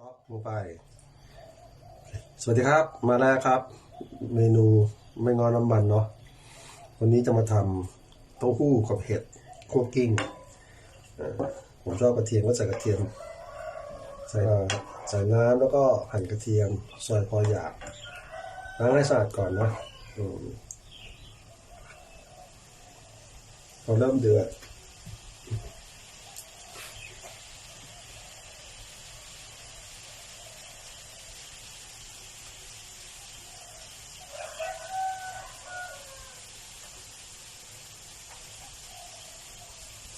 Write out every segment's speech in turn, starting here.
ต๊อกลงไป สวัสดีครับ มาแล้วครับ เมนูไม่งอน้ำมันเนาะ วันนี้จะมาทำเต้าหู้กับเห็ดคั่วกิ้งผมชอบกระเทียมก็ใส่กระเทียม ใส่ใส่น้ำแล้วก็หั่นกระเทียมซอยพอหยาบล้างให้สะอาดก่อนนะอพอเริ่มเดือด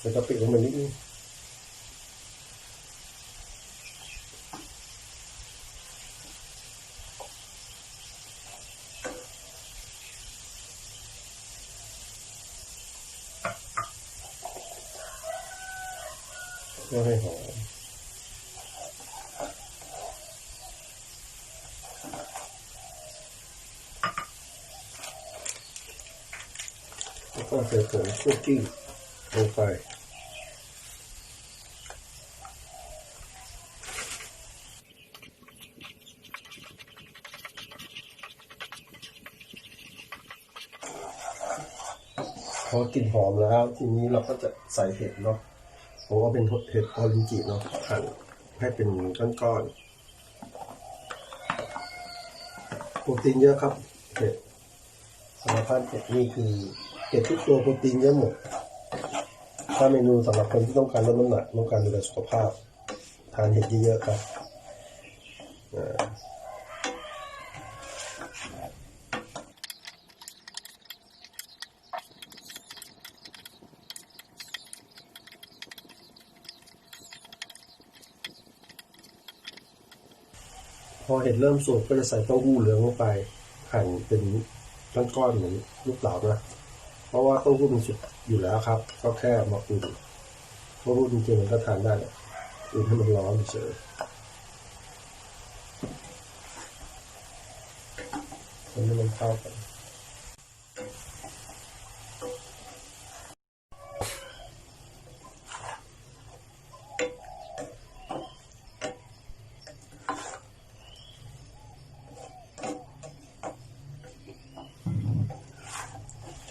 ใส่กะปิลงไปนิดนึ พอให้หอมแล้วก็ใส่ผงคุกกิ้งลงไปพอกลิ่นหอมแล้ว ทีนี้เราก็จะใส่เห็ดเนาะผมว่าเป็นเห็ดออรินจิเนาะหั่นให้เป็นก้อนๆโปรตีนเยอะครับเห็ดสารพัดเห็ดนี่คือเห็ดทุกตัวโปรตีนเยอะหมด ถ้าเมนูสำหรับคนที่ต้องการลดน้ำหนักต้องการดูแลสุขภาพ ทานเห็ดเยอะๆครับพอเห็ดเริ่มสุกก็จะใส่เต้าหู้เหลืองลงไปหั่นเป็นก้อนๆเหมือนลูกเต๋านะ เพราะว่าเต้าหู้มันสุกอยู่แล้วครับ ก็แค่มาอุ่นเต้าหู้จริงๆมันก็ทานได้อุ่นให้มันร้อนเฉยทำให้มันเข้ากัน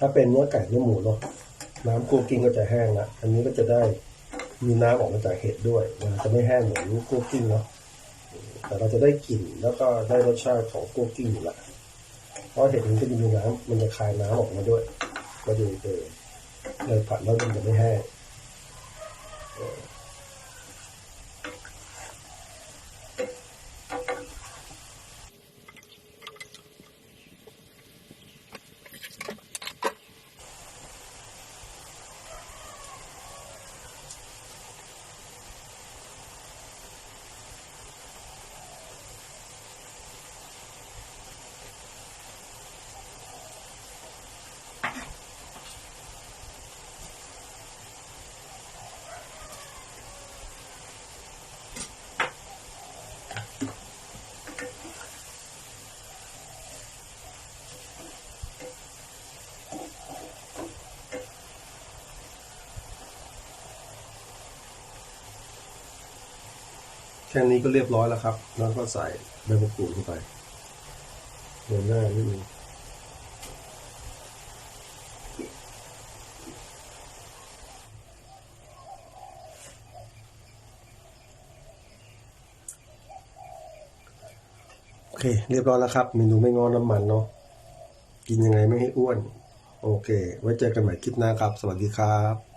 ถ้าเป็นเนื้อไก่เนื้อหมูเนาะน้ำกุ้งกิ้งก็จะแห้งละอันนี้ก็จะได้มีน้ำออกมาจากเห็ดด้วยนะจะไม่แห้งเหมือนกุ้งกิ้งเนาะแต่เราจะได้กลิ่นแล้วก็ได้รสชาติของกุ้งกิ้งอยู่ละเพราะเห็ดมันก็จะมีน้ำมันจะคายน้ำออกมาด้วย ก็จะเจอเลยผัดแล้วมันจะไม่แห้ง แค่นี้ก็เรียบร้อยแล้วครับ แล้วก็ใส่ใบมะกรูดเข้าไปเดินหน้านิดนึงโอเค เรียบร้อยแล้วครับ เมนูไม่งอน้ำมันเนาะ กินยังไงไม่ให้อ้วน โอเค ไว้เจอกันใหม่คลิปหน้าครับ สวัสดีครับ